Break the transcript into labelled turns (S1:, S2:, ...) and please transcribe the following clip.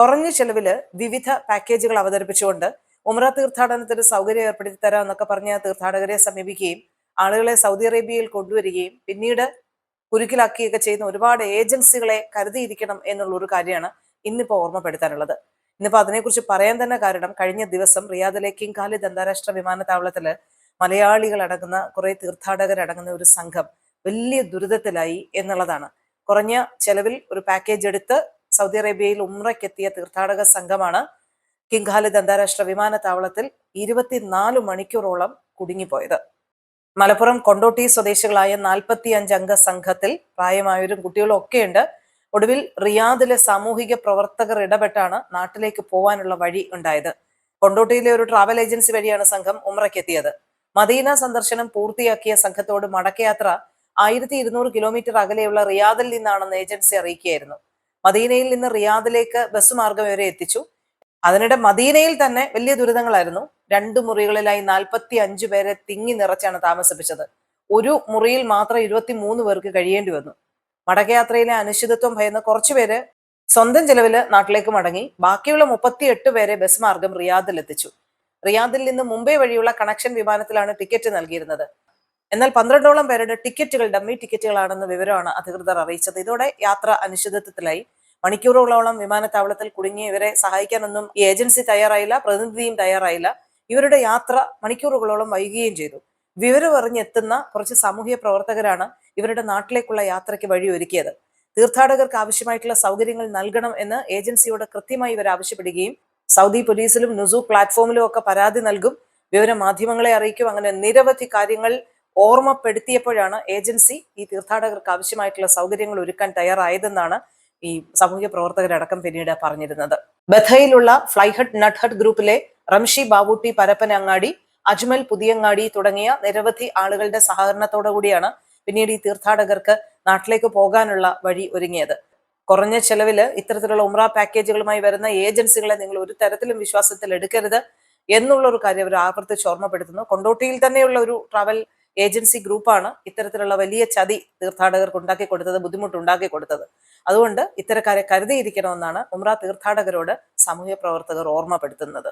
S1: കുറഞ്ഞ ചെലവിൽ വിവിധ പാക്കേജുകൾ അവതരിപ്പിച്ചുകൊണ്ട് ഉമ്ര തീർത്ഥാടനത്തിന് സൗകര്യം ഏർപ്പെടുത്തി തരാം എന്നൊക്കെ പറഞ്ഞ് തീർത്ഥാടകരെ സമീപിക്കുകയും ആളുകളെ സൗദി അറേബ്യയിൽ കൊണ്ടുവരികയും പിന്നീട് കുരുക്കിലാക്കുകയൊക്കെ ചെയ്യുന്ന ഒരുപാട് ഏജൻസികളെ കരുതിയിരിക്കണം എന്നുള്ള ഒരു കാര്യമാണ് ഇന്നിപ്പോ ഓർമ്മപ്പെടുത്താനുള്ളത്. ഇന്നിപ്പോ അതിനെക്കുറിച്ച് പറയാൻ തന്നെ കാരണം കഴിഞ്ഞ ദിവസം റിയാദിലെ കിങ് ഖാലിദ് അന്താരാഷ്ട്ര വിമാനത്താവളത്തിൽ മലയാളികൾ അടങ്ങുന്ന കുറെ തീർത്ഥാടകരടങ്ങുന്ന ഒരു സംഘം വലിയ ദുരിതത്തിലായി എന്നുള്ളതാണ്. കുറഞ്ഞ ചെലവിൽ ഒരു പാക്കേജ് എടുത്ത് സൗദി അറേബ്യയിൽ ഉമ്രയ്ക്കെത്തിയ തീർത്ഥാടക സംഘമാണ് കിങ് ഖാലിദ് അന്താരാഷ്ട്ര വിമാനത്താവളത്തിൽ ഇരുപത്തിനാല് മണിക്കൂറോളം കുടുങ്ങിപ്പോയത്. മലപ്പുറം കൊണ്ടോട്ടി സ്വദേശികളായ നാൽപ്പത്തി അഞ്ച് അംഗ സംഘത്തിൽ പ്രായമായവരും കുട്ടികളും ഒക്കെയുണ്ട്. ഒടുവിൽ റിയാദിലെ സാമൂഹിക പ്രവർത്തകർ ഇടപെട്ടാണ് നാട്ടിലേക്ക് പോവാനുള്ള വഴി ഉണ്ടായത്. കൊണ്ടോട്ടിയിലെ ഒരു ട്രാവൽ ഏജൻസി വഴിയാണ് സംഘം ഉമ്രയ്ക്കെത്തിയത് മദീന സന്ദർശനം പൂർത്തിയാക്കിയ സംഘത്തോട് മടക്കയാത്ര ആയിരത്തി ഇരുന്നൂറ് കിലോമീറ്റർ അകലെയുള്ള റിയാദിൽ നിന്നാണെന്ന് ഏജൻസി അറിയിക്കുകയായിരുന്നു. മദീനയിൽ നിന്ന് റിയാദിലേക്ക് ബസ് മാർഗം വരെ എത്തിച്ചു. അതിനിടെ മദീനയിൽ തന്നെ വലിയ ദുരിതങ്ങളായിരുന്നു. രണ്ടു മുറികളിലായി നാൽപ്പത്തി അഞ്ചു പേരെ തിങ്ങി നിറച്ചാണ് താമസിപ്പിച്ചത്. ഒരു മുറിയിൽ മാത്രം ഇരുപത്തി മൂന്ന് പേർക്ക് കഴിയേണ്ടി വന്നു. മടക്കയാത്രയിലെ അനിശ്ചിതത്വം ഭയന്ന് കുറച്ചുപേര് സ്വന്തം ചെലവിൽ നാട്ടിലേക്ക് മടങ്ങി. ബാക്കിയുള്ള മുപ്പത്തി എട്ട് പേരെ ബസ് മാർഗം റിയാദിൽ എത്തിച്ചു റിയാദിൽ നിന്ന് മുംബൈ വഴിയുള്ള കണക്ഷൻ വിമാനത്തിലാണ് ടിക്കറ്റ് നൽകിയിരുന്നത്. എന്നാൽ പന്ത്രണ്ടോളം പേരുടെ ടിക്കറ്റുകൾ ഡമ്മി ടിക്കറ്റുകളാണെന്ന വിവരമാണ് അധികൃതർ അറിയിച്ചത്. ഇതോടെ യാത്ര അനിശ്ചിതത്വത്തിലായി. മണിക്കൂറുകളോളം വിമാനത്താവളത്തിൽ കുടുങ്ങിയ ഇവരെ സഹായിക്കാനൊന്നും ഈ ഏജൻസി തയ്യാറായില്ല പ്രതിനിധിയും തയ്യാറായില്ല. ഇവരുടെ യാത്ര മണിക്കൂറുകളോളം വൈകുകയും ചെയ്തു. വിവരം അറിഞ്ഞെത്തുന്ന കുറച്ച് സാമൂഹ്യ പ്രവർത്തകരാണ് ഇവരുടെ നാട്ടിലേക്കുള്ള യാത്രയ്ക്ക് വഴിയൊരുക്കിയത്. തീർത്ഥാടകർക്ക് ആവശ്യമായിട്ടുള്ള സൗകര്യങ്ങൾ നൽകണം എന്ന് ഏജൻസിയോട് കൃത്യമായി ഇവർ ആവശ്യപ്പെടുകയും സൗദി പോലീസിലും നുസു പ്ലാറ്റ്ഫോമിലും ഒക്കെ പരാതി നൽകും. വിവരം മാധ്യമങ്ങളെ അറിയിക്കും. അങ്ങനെ നിരവധി കാര്യങ്ങൾ ഓർമ്മപ്പെടുത്തിയപ്പോഴാണ് ഏജൻസി ഈ തീർത്ഥാടകർക്ക് ആവശ്യമായിട്ടുള്ള സൗകര്യങ്ങൾ ഒരുക്കാൻ തയ്യാറായതെന്നാണ് ഈ സാമൂഹ്യ പ്രവർത്തകരടക്കം പിന്നീട് പറഞ്ഞിരുന്നത്. ബഥയിലുള്ള ഫ്ലൈഹട്ട് നട്ട്ഹട്ട് ഗ്രൂപ്പിലെ റംഷി ബാവൂട്ടി പരപ്പനങ്ങാടി അജ്മൽ പുതിയങ്ങാടി തുടങ്ങിയ നിരവധി ആളുകളുടെ സഹകരണത്തോടു കൂടിയാണ് പിന്നീട് ഈ തീർത്ഥാടകർക്ക് നാട്ടിലേക്ക് പോകാനുള്ള വഴി ഒരുങ്ങിയത്. കുറഞ്ഞ ചെലവിൽ ഇത്തരത്തിലുള്ള ഉമ്ര പാക്കേജുകളുമായി വരുന്ന ഏജൻസികളെ നിങ്ങൾ ഒരു തരത്തിലും വിശ്വാസത്തിൽ എടുക്കരുത് എന്നുള്ള ഒരു കാര്യം അവർ ആവർത്തിച്ച് ഓർമ്മപ്പെടുത്തുന്നു. കൊണ്ടോട്ടിയിൽ തന്നെയുള്ള ഒരു ട്രാവൽ ഏജൻസി ഗ്രൂപ്പാണ് ഇത്തരത്തിലുള്ള വലിയ ചതി തീർത്ഥാടകർക്ക് ഉണ്ടാക്കി കൊടുത്തത് ബുദ്ധിമുട്ട് ഉണ്ടാക്കി കൊടുത്തത്. അതുകൊണ്ട് ഇത്തരക്കാരെ കരുതിയിരിക്കണമെന്നാണ് ഉമ്ര തീർത്ഥാടകരോട് സാമൂഹ്യ പ്രവർത്തകർ ഓർമ്മപ്പെടുത്തുന്നത്.